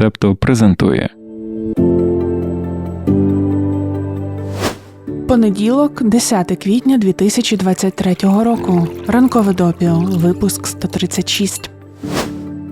Септо презентує. Понеділок, 10 квітня 2023 року. Ранкове допіо, випуск 136.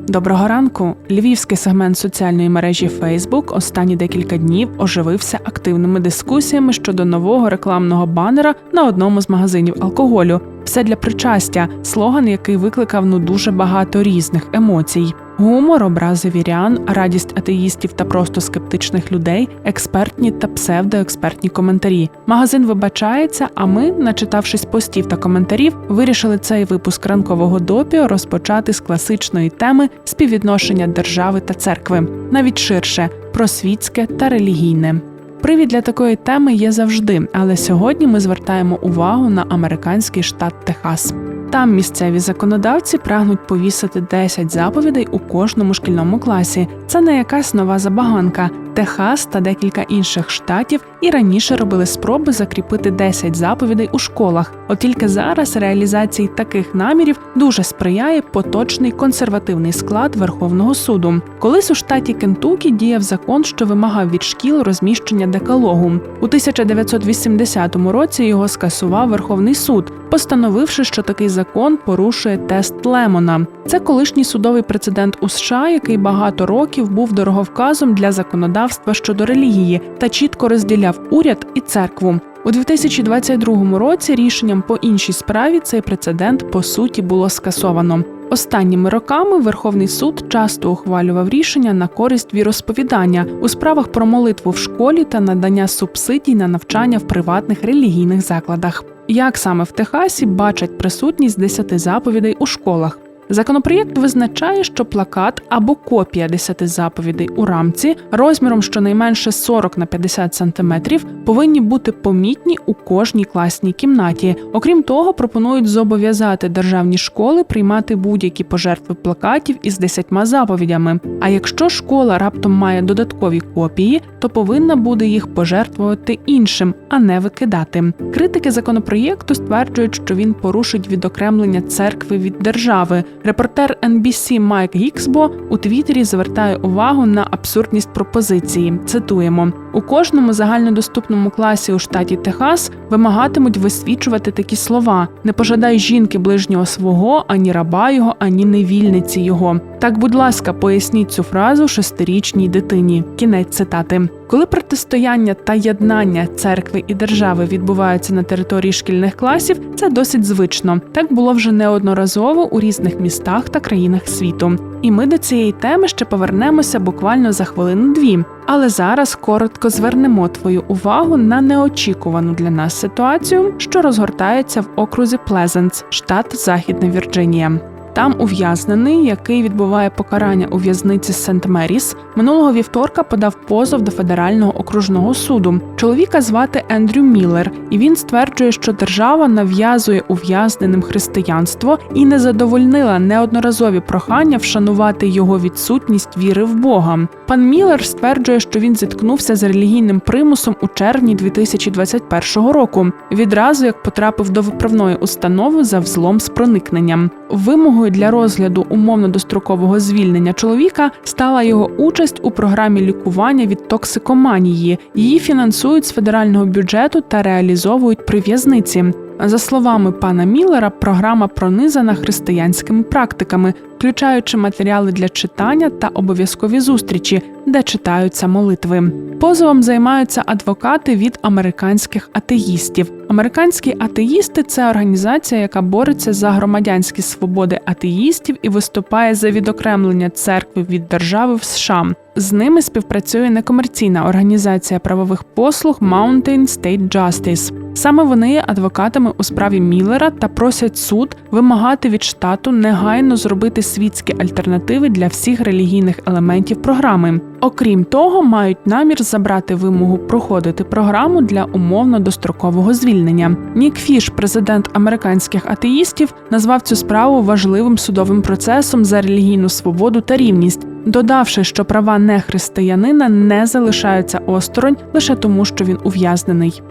Доброго ранку. Львівський сегмент соціальної мережі Facebook останні декілька днів оживився активними дискусіями щодо нового рекламного банера на одному з магазинів алкоголю. Все для причастя, слоган, який викликав ну дуже багато різних емоцій. Гумор, образи вірян, радість атеїстів та просто скептичних людей, експертні та псевдоекспертні коментарі. Магазин вибачається, а ми, начитавшись постів та коментарів, вирішили цей випуск ранкового допіо розпочати з класичної теми співвідношення держави та церкви, навіть ширше про світське та релігійне. Привід для такої теми є завжди, але сьогодні ми звертаємо увагу на американський штат Техас. Там місцеві законодавці прагнуть повісити 10 заповідей у кожному шкільному класі. Це не якась нова забаганка. Техас та декілька інших штатів і раніше робили спроби закріпити 10 заповідей у школах. От тільки зараз реалізації таких намірів дуже сприяє поточний консервативний склад Верховного суду. Колись у штаті Кентукі діяв закон, що вимагав від шкіл розміщення декалогу. У 1980 році його скасував Верховний суд, постановивши, що такий закон порушує тест Лемона. Це колишній судовий прецедент у США, який багато років був дороговказом для законодавства щодо релігії та чітко розділяв уряд і церкву. У 2022 році рішенням по іншій справі цей прецедент по суті було скасовано. Останніми роками Верховний суд часто ухвалював рішення на користь віросповідання у справах про молитву в школі та надання субсидій на навчання в приватних релігійних закладах. Як саме в Техасі бачать присутність 10 заповідей у школах? Законопроєкт визначає, що плакат або копія 10 заповідей у рамці розміром щонайменше 40 на 50 сантиметрів повинні бути помітні у кожній класній кімнаті. Окрім того, пропонують зобов'язати державні школи приймати будь-які пожертви плакатів із 10 заповідями. А якщо школа раптом має додаткові копії, то повинна буде їх пожертвувати іншим, а не викидати. Критики законопроєкту стверджують, що він порушить відокремлення церкви від держави. Репортер NBC Майк Гіксбо у Твіттері звертає увагу на абсурдність пропозиції. Цитуємо: у кожному загальнодоступному класі у штаті Техас вимагатимуть висвічувати такі слова: не пожадай жінки ближнього свого, ані раба його, ані невільниці його. Так, будь ласка, поясніть цю фразу шестирічній дитині. Кінець цитати. Коли протистояння та єднання церкви і держави відбуваються на території шкільних класів, це досить звично. Так було вже неодноразово у різних містах та країнах світу. І ми до цієї теми ще повернемося буквально за хвилину-дві. Але зараз коротко звернемо твою увагу на неочікувану для нас ситуацію, що розгортається в окрузі Плезенс, штат Західна Вірджинія. Там ув'язнений, який відбуває покарання у в'язниці Сент Меріс, минулого вівторка подав позов до федерального окружного суду. Чоловіка звати Ендрю Міллер, і він стверджує, що держава нав'язує ув'язненим християнство і не задовольнила неодноразові прохання вшанувати його відсутність віри в Бога. Пан Міллер стверджує, що він зіткнувся з релігійним примусом у червні 2021 року. Відразу як потрапив до виправної установи за взлом з проникненням. Вимогою для розгляду умовно дострокового звільнення чоловіка стала його участь у програмі лікування від токсикоманії. Її фінансують з федерального бюджету та реалізовують при в'язниці. За словами пана Міллера, програма пронизана християнськими практиками, включаючи матеріали для читання та обов'язкові зустрічі, де читаються молитви. Позовом займаються адвокати від американських атеїстів. Американські атеїсти це організація, яка бореться за громадянські свободи атеїстів і виступає за відокремлення церкви від держави в США. З ними співпрацює некомерційна організація правових послуг Mountain State Justice. Саме вони є адвокатами у справі Міллера та просять суд вимагати від штату негайно зробити світські альтернативи для всіх релігійних елементів програми. Окрім того, мають намір забрати вимогу проходити програму для умовно дострокового звільнення. Нік Фіш, президент американських атеїстів, назвав цю справу важливим судовим процесом за релігійну свободу та рівність, додавши, що права нехристиянина не залишаються осторонь лише тому, що він ув'язнений.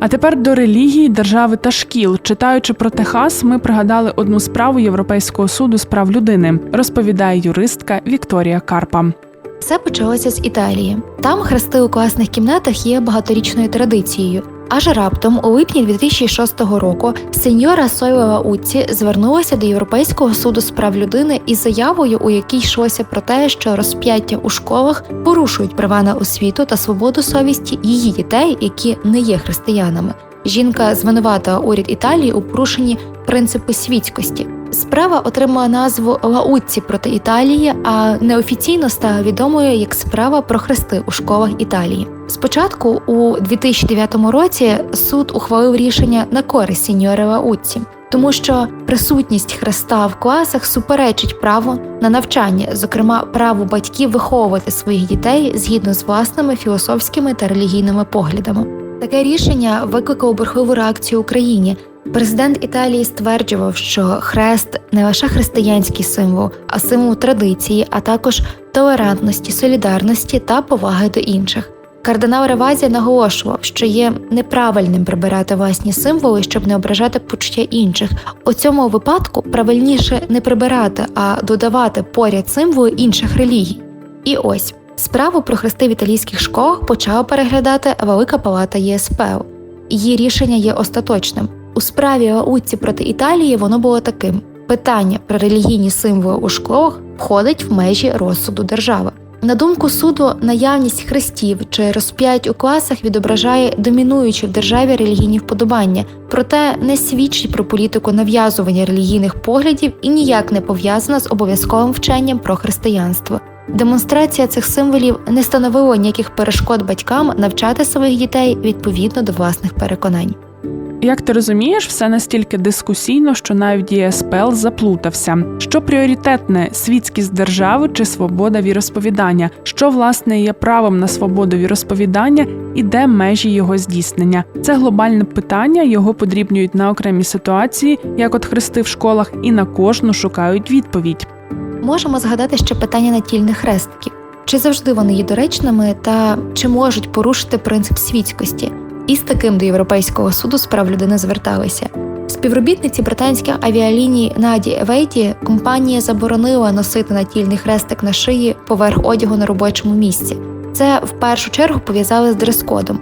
А тепер до релігії, держави та шкіл. Читаючи про Техас, ми пригадали одну справу Європейського суду з прав людини, розповідає юристка Вікторія Карпа. Все почалося з Італії. Там хрести у класних кімнатах є багаторічною традицією. Аж раптом, у липні 2006 року, сеньора Сойлова Уцці звернулася до Європейського суду з прав людини із заявою, у якій йшлося про те, що розп'яття у школах порушують права на освіту та свободу совісті її дітей, які не є християнами. Жінка звинуватила уряд Італії у порушенні принципу світськості. Справа отримала назву Лауцці проти Італії, а неофіційно стала відомою як справа про хрести у школах Італії. Спочатку, у 2009 році, суд ухвалив рішення на користь сіньори Лауцці, тому що присутність хреста в класах суперечить праву на навчання, зокрема праву батьків виховувати своїх дітей згідно з власними філософськими та релігійними поглядами. Таке рішення викликало бурхливу реакцію в Україні. Президент Італії стверджував, що хрест не лише християнський символ, а символ традиції, а також толерантності, солідарності та поваги до інших. Кардинал Ревазія наголошував, що є неправильним прибирати власні символи, щоб не ображати почуття інших. У цьому випадку правильніше не прибирати, а додавати поряд символи інших релігій. І ось справу про хрести в італійських школах почала переглядати Велика Палата ЄСПЛ. Її рішення є остаточним. У справі Лауці проти Італії воно було таким: питання про релігійні символи у школах входить в межі розсуду держави. На думку суду, наявність хрестів чи розп'ять у класах відображає домінуючі в державі релігійні вподобання, проте не свідчить про політику нав'язування релігійних поглядів і ніяк не пов'язана з обов'язковим вченням про християнство. Демонстрація цих символів не становила ніяких перешкод батькам навчати своїх дітей відповідно до власних переконань. Як ти розумієш, все настільки дискусійно, що навіть ЄСПЛ заплутався. Що пріоритетне світськість держави чи свобода віросповідання? Що власне є правом на свободу віросповідання і де межі його здійснення? Це глобальне питання. Його подрібнюють на окремі ситуації, як от хрести в школах, і на кожну шукають відповідь. Можемо згадати ще питання натільних хрестиків. Чи завжди вони є доречними та чи можуть порушити принцип світськості? І з таким до Європейського суду з прав людини зверталися. Співробітниці британських авіаліній Наді Евейті компанія заборонила носити натільний хрестик на шиї поверх одягу на робочому місці. Це в першу чергу пов'язали з дрес-кодом.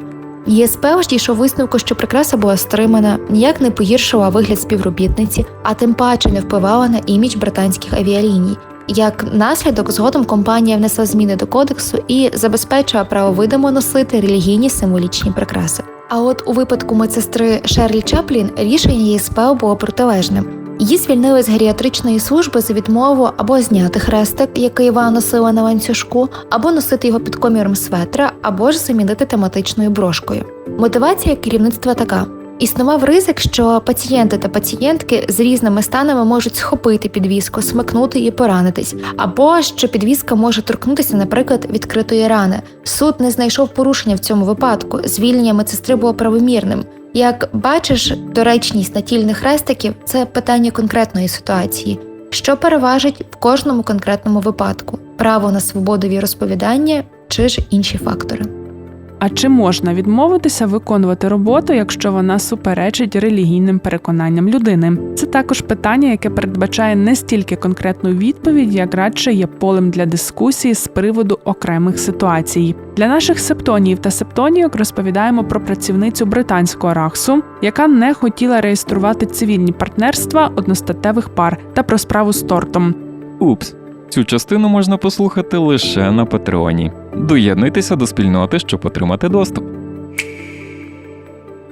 ЄСПЛ ж дійшов висновку, що прикраса була стримана, ніяк не погіршила вигляд співробітниці, а тим паче не впливала на імідж британських авіаліній. Як наслідок, згодом компанія внесла зміни до кодексу і забезпечила право видимо носити релігійні символічні прикраси. А от у випадку медсестри Шерлі Чаплін рішення ЄСПЛ було протилежним. Її звільнили з геріатричної служби за відмову або зняти хрестик, який вона носила на ланцюжку, або носити його під коміром светра, або ж замінити тематичною брошкою. Мотивація керівництва така: існував ризик, що пацієнти та пацієнтки з різними станами можуть схопити підвіску, смикнути і поранитись, або що підвіска може торкнутися, наприклад, відкритої рани. Суд не знайшов порушення в цьому випадку. Звільнення медсестри було правомірним. Як бачиш, доречність натільних хрестиків це питання конкретної ситуації, що переважить в кожному конкретному випадку: право на свободу віросповідання чи ж інші фактори. А чи можна відмовитися виконувати роботу, якщо вона суперечить релігійним переконанням людини? Це також питання, яке передбачає не стільки конкретну відповідь, як радше є полем для дискусії з приводу окремих ситуацій. Для наших септонів та септонійок розповідаємо про працівницю британського рахсу, яка не хотіла реєструвати цивільні партнерства одностатевих пар та про справу з тортом. Упс. Цю частину можна послухати лише на Патреоні. Доєднуйтеся до спільноти, щоб отримати доступ.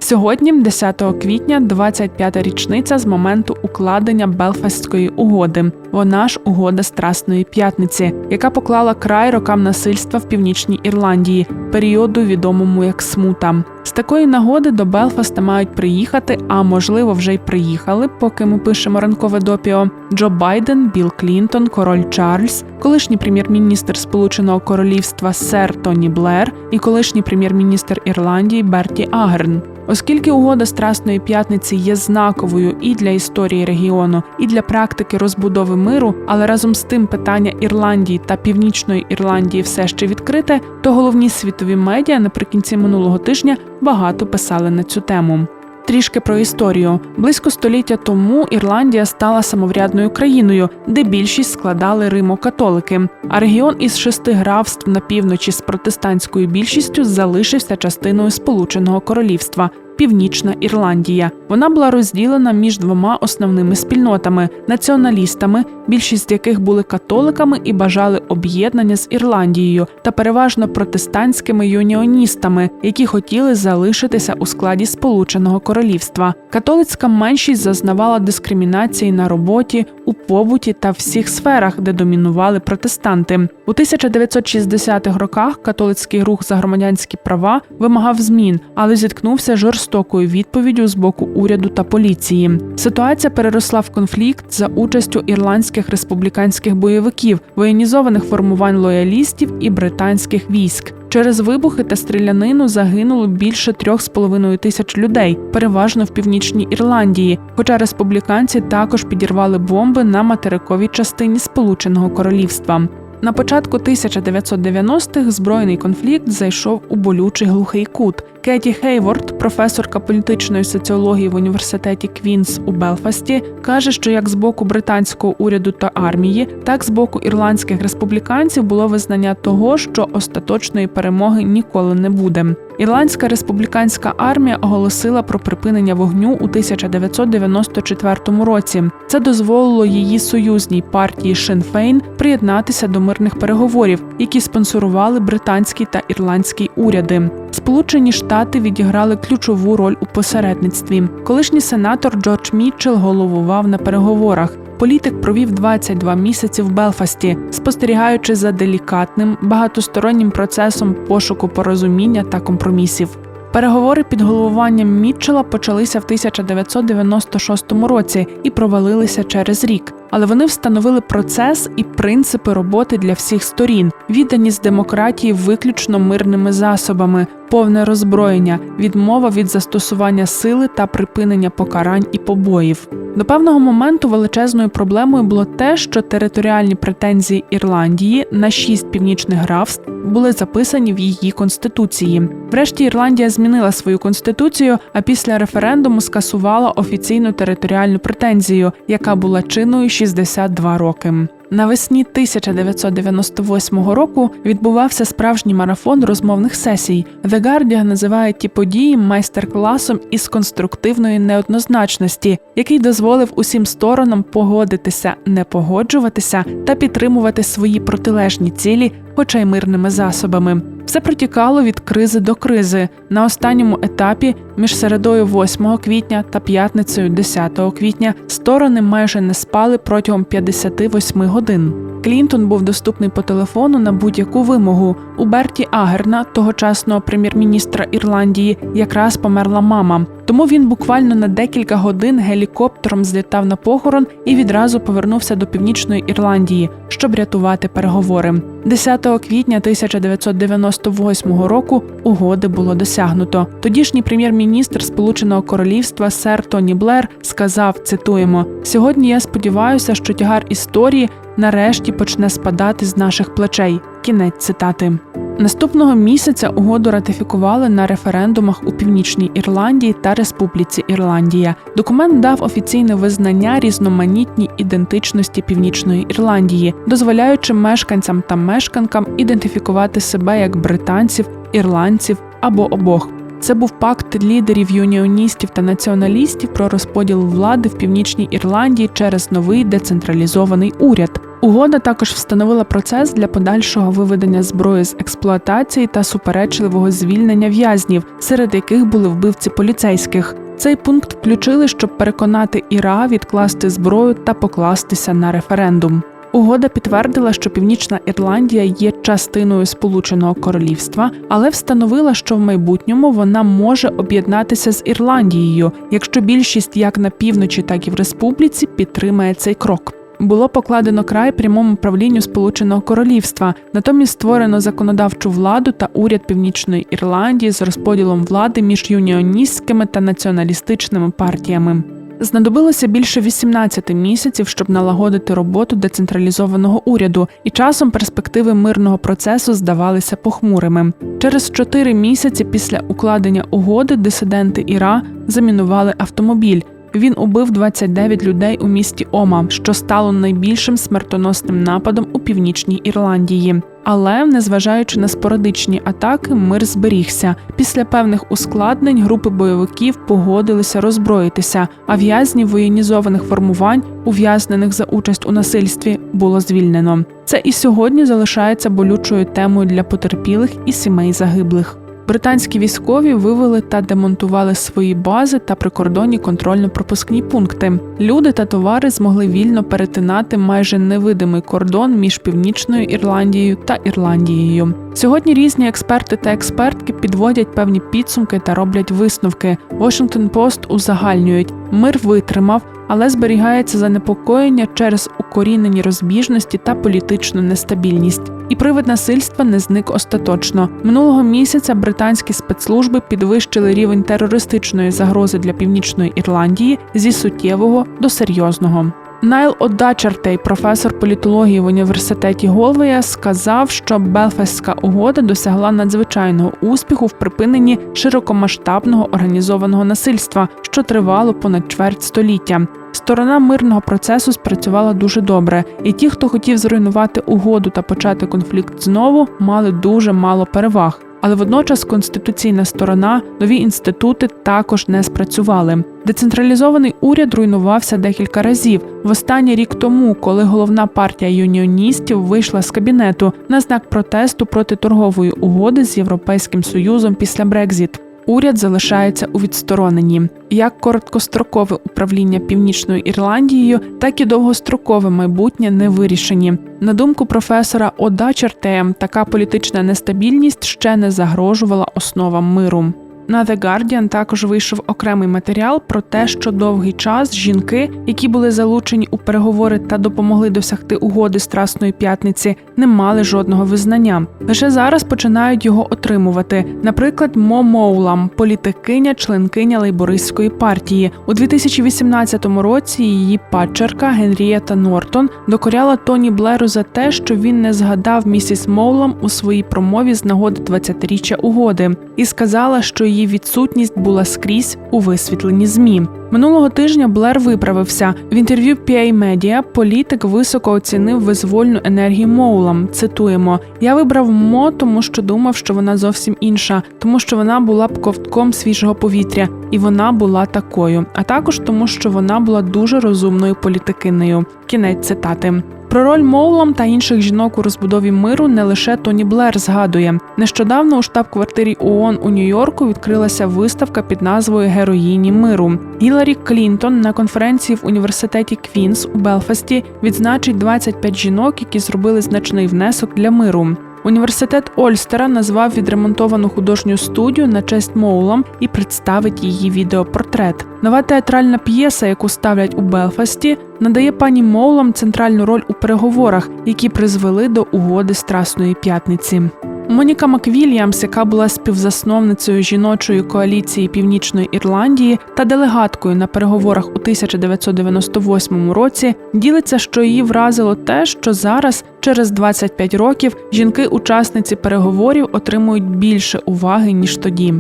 Сьогодні, 10 квітня, 25-та річниця з моменту укладення Белфастської угоди. Вона ж угода Страсної п'ятниці, яка поклала край рокам насильства в північній Ірландії, періоду відомому як смута. З такої нагоди до Белфаста мають приїхати, а можливо, вже й приїхали, поки ми пишемо ранкове допіо. Джо Байден, Білл Клінтон, король Чарльз, колишній прем'єр-міністр Сполученого Королівства Сер Тоні Блер і колишній прем'єр-міністр Ірландії Берті Агерн. Оскільки угода Страсної п'ятниці є знаковою і для історії регіону, і для практики розбудови миру, але разом з тим питання Ірландії та Північної Ірландії все ще відкрите, то головні світові медіа наприкінці минулого тижня багато писали на цю тему. Трішки про історію. Близько століття тому Ірландія стала самоврядною країною, де більшість складали римо-католики. А регіон із шести графств на півночі з протестантською більшістю залишився частиною Сполученого Королівства. Північна Ірландія. Вона була розділена між двома основними спільнотами націоналістами, більшість з яких були католиками і бажали об'єднання з Ірландією, та переважно протестантськими юніоністами, які хотіли залишитися у складі Сполученого Королівства. Католицька меншість зазнавала дискримінації на роботі, у побуті та всіх сферах, де домінували протестанти. У 1960-х роках католицький рух за громадянські права вимагав змін, але зіткнувся з жорстокою відповіддю з боку уряду та поліції. Ситуація переросла в конфлікт за участю ірландських республіканських бойовиків, воєнізованих формувань лоялістів і британських військ. Через вибухи та стрілянину загинуло більше трьох з половиною тисяч людей, переважно в північній Ірландії. Хоча республіканці також підірвали бомби на материковій частині Сполученого Королівства. На початку 1990-х збройний конфлікт зайшов у болючий глухий кут. Кеті Хейворд, професорка політичної соціології в університеті Квінс у Белфасті, каже, що як з боку британського уряду та армії, так з боку ірландських республіканців було визнання того, що остаточної перемоги ніколи не буде. Ірландська республіканська армія оголосила про припинення вогню у 1994 році. Це дозволило її союзній партії Féin приєднатися до мирних переговорів, які спонсорували британський та ірландський уряди. Сполучені Штати відіграли ключову роль у посередництві. Колишній сенатор Джордж Мітчелл головував на переговорах. Політик провів 22 місяці в Белфасті, спостерігаючи за делікатним багатостороннім процесом пошуку порозуміння та компромісів. Переговори під головуванням Мітчела почалися в 1996 році і провалилися через рік. Але вони встановили процес і принципи роботи для всіх сторін, відданість демократії виключно мирними засобами, повне роззброєння, відмова від застосування сили та припинення покарань і побоїв. До певного моменту величезною проблемою було те, що територіальні претензії Ірландії на шість північних графств були записані в її конституції. Врешті Ірландія змінила свою конституцію, а після референдуму скасувала офіційну територіальну претензію, яка була чинною 62 роки. Навесні 1998 року відбувався справжній марафон розмовних сесій. The Guardian називає ті події майстер-класом із конструктивної неоднозначності, який дозволив усім сторонам погодитися, не погоджуватися та підтримувати свої протилежні цілі, хоча й мирними засобами. Все протікало від кризи до кризи. На останньому етапі між середою 8 квітня та п'ятницею 10 квітня сторони майже не спали протягом 58 годин. Клінтон був доступний по телефону на будь-яку вимогу. У Берті Агерна, тогочасного прем'єр-міністра Ірландії, якраз померла мама. Тому він буквально на декілька годин гелікоптером злітав на похорон і відразу повернувся до північної Ірландії, щоб рятувати переговори. 10 квітня 1998 року угоди було досягнуто. Тодішній прем'єр-міністр Сполученого Королівства сер Тоні Блер сказав: цитуємо: сьогодні. Я сподіваюся, що тягар історії нарешті почне спадати з наших плечей. Кінець цитати. Наступного місяця угоду ратифікували на референдумах у Північній Ірландії та Республіці Ірландія. Документ дав офіційне визнання різноманітній ідентичності Північної Ірландії, дозволяючи мешканцям та мешканкам ідентифікувати себе як британців, ірландців або обох. Це був пакт лідерів юніоністів та націоналістів про розподіл влади в північній Ірландії через новий децентралізований уряд. Угода також встановила процес для подальшого виведення зброї з експлуатації та суперечливого звільнення в'язнів, серед яких були вбивці поліцейських. Цей пункт включили, щоб переконати Іра відкласти зброю та покластися на референдум. Угода підтвердила, що Північна Ірландія є частиною Сполученого Королівства, але встановила, що в майбутньому вона може об'єднатися з Ірландією, якщо більшість як на півночі, так і в республіці підтримає цей крок. Було покладено край прямому правлінню Сполученого Королівства, натомість створено законодавчу владу та уряд Північної Ірландії з розподілом влади між юніоністськими та націоналістичними партіями. Знадобилося більше 18 місяців, щоб налагодити роботу децентралізованого уряду, і часом перспективи мирного процесу здавалися похмурими. Через 4 місяці після укладення угоди дисиденти Іра замінували автомобіль. Він убив 29 людей у місті Ома, що стало найбільшим смертоносним нападом у північній Ірландії. Але, незважаючи на спорадичні атаки, мир зберігся. Після певних ускладнень групи бойовиків погодилися роззброїтися, а в'язнів воєнізованих формувань, ув'язнених за участь у насильстві, було звільнено. Це і сьогодні залишається болючою темою для потерпілих і сімей загиблих. Британські військові вивели та демонтували свої бази та прикордонні контрольно-пропускні пункти. Люди та товари змогли вільно перетинати майже невидимий кордон між північною Ірландією та Ірландією. Сьогодні різні експерти та експертки підводять певні підсумки та роблять висновки. Washington Post узагальнюють мир витримав, але зберігається занепокоєння через укорінені розбіжності та політичну нестабільність. І привид насильства не зник остаточно. Минулого місяця британські спецслужби підвищили рівень терористичної загрози для північної Ірландії зі суттєвого до серйозного. Найл Одачартей, професор політології в університеті Голвея, сказав, що Белфастська угода досягла надзвичайного успіху в припиненні широкомасштабного організованого насильства, що тривало понад чверть століття. Сторона мирного процесу спрацювала дуже добре, і ті, хто хотів зруйнувати угоду та почати конфлікт знову, мали дуже мало переваг. Але водночас конституційна сторона, нові інститути також не спрацювали. Децентралізований уряд руйнувався декілька разів. Востаннє рік тому, коли головна партія юніоністів вийшла з кабінету на знак протесту проти торгової угоди з Європейським Союзом після Брекзіт. Уряд залишається у відстороненні. Як короткострокове управління Північною Ірландією, так і довгострокове майбутнє не вирішені. На думку професора Ода Чертея, така політична нестабільність ще не загрожувала основам миру. На The Guardian також вийшов окремий матеріал про те, що довгий час жінки, які були залучені у переговори та допомогли досягти угоди Страсної п'ятниці, не мали жодного визнання. Лише зараз починають його отримувати. Наприклад, Мо Моулам, політикиня, членкиня лейбористської партії. У 2018 році її падчерка Генрієта Нортон докоряла Тоні Блеру за те, що він не згадав місіс Моулам у своїй промові з нагоди 20-річчя угоди, і сказала, що її відсутність була скрізь у висвітленні змі. Минулого тижня Блер виправився в інтерв'ю PA Media Політик високо оцінив визвольну енергію Моулам. Цитуємо: Я вибрав Мо, тому що думав, що вона зовсім інша, тому що вона була б ковтком свіжого повітря, і вона була такою. А також тому, що вона була дуже розумною політикинею. Кінець цитати. Про роль Моулам та інших жінок у розбудові миру не лише Тоні Блер згадує. Нещодавно у штаб-квартирі ООН у Нью-Йорку відкрилася виставка під назвою Героїні миру. Гіларі Клінтон на конференції в університеті Квінс у Белфасті відзначить 25 жінок, які зробили значний внесок для миру. Університет Ольстера назвав відремонтовану художню студію на честь Моулам і представить її відеопортрет. Нова театральна п'єса, яку ставлять у Белфасті, надає пані Моулам центральну роль у переговорах, які призвели до угоди Страсної п'ятниці. Моніка Маквільямс, яка була співзасновницею жіночої коаліції Північної Ірландії та делегаткою на переговорах у 1998 році, ділиться, що її вразило те, що зараз, через 25 років, жінки-учасниці переговорів отримують більше уваги ніж тоді.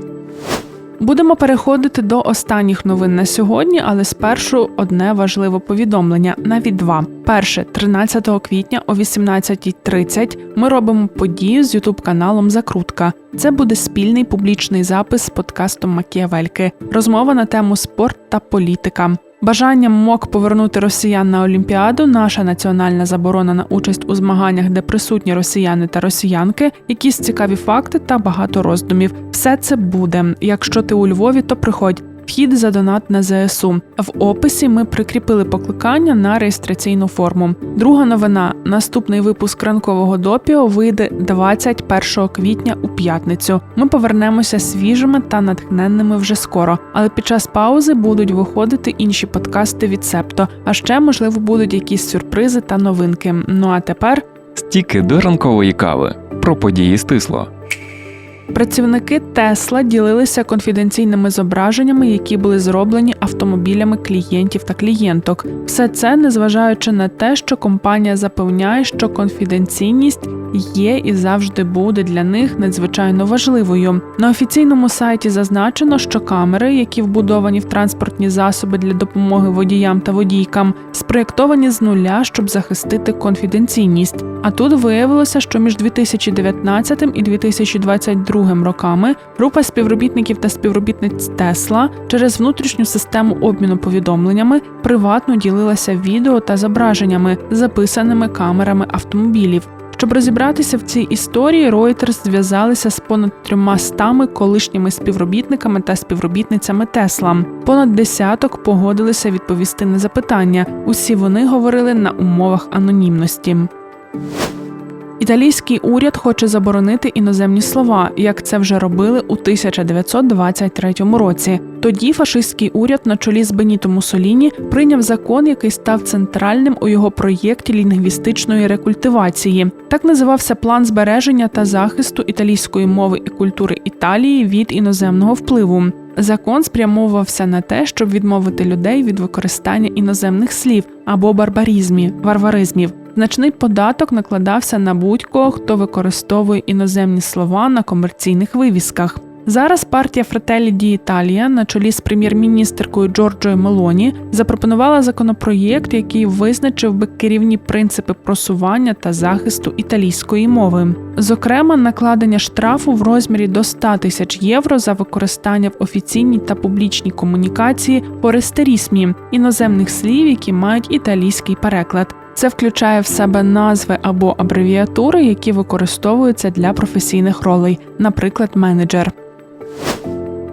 Будемо переходити до останніх новин на сьогодні, але спершу одне важливе повідомлення, навіть два. Перше, 13 квітня о 18.30 ми робимо подію з ютуб каналом Закрутка. Це буде спільний публічний запис з подкастом Макіявельки, розмова на тему спорт та політика. Бажанням МОК повернути росіян на Олімпіаду, наша національна заборона на участь у змаганнях, де присутні росіяни та росіянки, якісь цікаві факти та багато роздумів. Все це буде. Якщо ти у Львові, то приходь. Вхід за донат на ЗСУ. В описі ми прикріпили покликання на реєстраційну форму. Друга новина: наступний випуск ранкового допіо вийде 21 квітня у п'ятницю. Ми повернемося свіжими та натхненними вже скоро. Але під час паузи будуть виходити інші подкасти від Септо. А ще можливо будуть якісь сюрпризи та новинки. Ну а тепер Стіки до ранкової кави. Про події стисло. Працівники Тесла ділилися конфіденційними зображеннями, які були зроблені автомобілями клієнтів та клієнток. Все це незважаючи на те, що компанія запевняє, що конфіденційність є і завжди буде для них надзвичайно важливою. На офіційному сайті зазначено, що камери, які вбудовані в транспортні засоби для допомоги водіям та водійкам, спроєктовані з нуля, щоб захистити конфіденційність. А тут виявилося, що між 2019 і 2022 роками група співробітників та співробітниць Тесла через внутрішню систему обміну повідомленнями приватно ділилася відео та зображеннями, записаними камерами автомобілів. Щоб розібратися в цій історії, Reuters зв'язалися з понад трьома стами колишніми співробітниками та співробітницями Тесла. Понад десяток погодилися відповісти на запитання. Усі вони говорили на умовах анонімності. Італійський уряд хоче заборонити іноземні слова, як це вже робили у 1923 році. Тоді фашистський уряд на чолі з Беніто Муссоліні прийняв закон, який став центральним у його проєкті лінгвістичної рекультивації. Так називався план збереження та захисту італійської мови і культури Італії від іноземного впливу. Закон спрямовувався на те, щоб відмовити людей від використання іноземних слів або барбарізмів, варваризмів. Значний податок накладався на будь-кого, хто використовує іноземні слова на комерційних вивісках. Зараз партія Fratelli d'Italia на чолі з прем'єр-міністеркою Джорджою Мелоні запропонувала законопроєкт, який визначив би керівні принципи просування та захисту італійської мови. Зокрема, накладення штрафу в розмірі до 100 тисяч євро за використання в офіційній та публічній комунікації по рестерісмі іноземних слів, які мають італійський переклад. Це включає в себе назви або абревіатури, які використовуються для професійних ролей, наприклад, менеджер.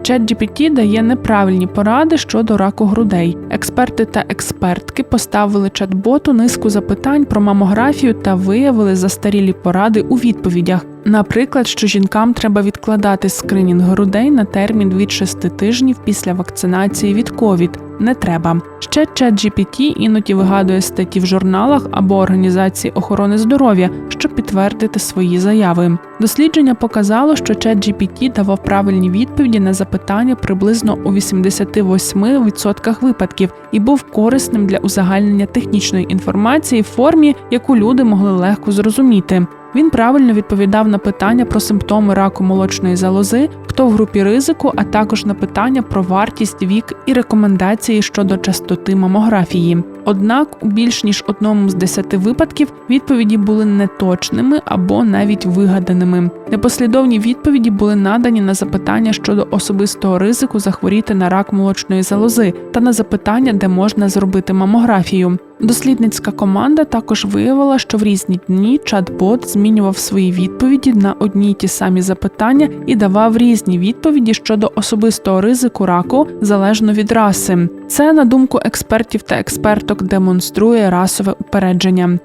ChatGPT дає неправильні поради щодо раку грудей. Експерти та експертки поставили чат-боту низку запитань про мамографію та виявили застарілі поради у відповідях. Наприклад, що жінкам треба відкладати скринінг грудей на термін від 6 тижнів після вакцинації від COVID. Не треба. Ще ChatGPT іноді вигадує статті в журналах або організації охорони здоров'я, щоб підтвердити свої заяви. Дослідження показало, що ChatGPT давав правильні відповіді на запитання приблизно у 88% випадків і був корисним для узагальнення технічної інформації в формі, яку люди могли легко зрозуміти. Він правильно відповідав на питання про симптоми раку молочної залози, хто в групі ризику, а також на питання про вартість, вік і рекомендації щодо частоти мамографії. Однак у більш ніж одному з десяти випадків відповіді були неточними або навіть вигаданими. Непослідовні відповіді були надані на запитання щодо особистого ризику захворіти на рак молочної залози та на запитання, де можна зробити мамографію. Дослідницька команда також виявила, що в різні дні чат-бот змінював свої відповіді на одні й ті самі запитання і давав різні відповіді щодо особистого ризику раку залежно від раси. Це, на думку експертів та експерток, демонструє расове упередження.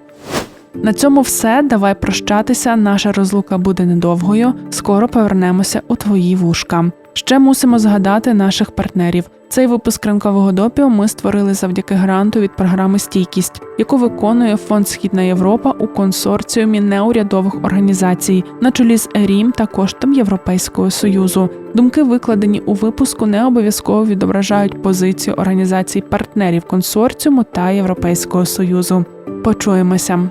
На цьому все. Давай прощатися. Наша розлука буде недовгою. Скоро повернемося у твої вушка. Ще мусимо згадати наших партнерів. Цей випуск ранкового допіо ми створили завдяки гранту від програми Стійкість, яку виконує фонд Східна Європа у консорціумі неурядових організацій на чолі з ЕРІМ та коштом Європейського союзу. Думки, викладені у випуску, не обов'язково відображають позицію організацій партнерів консорціуму та Європейського союзу. Почуємося.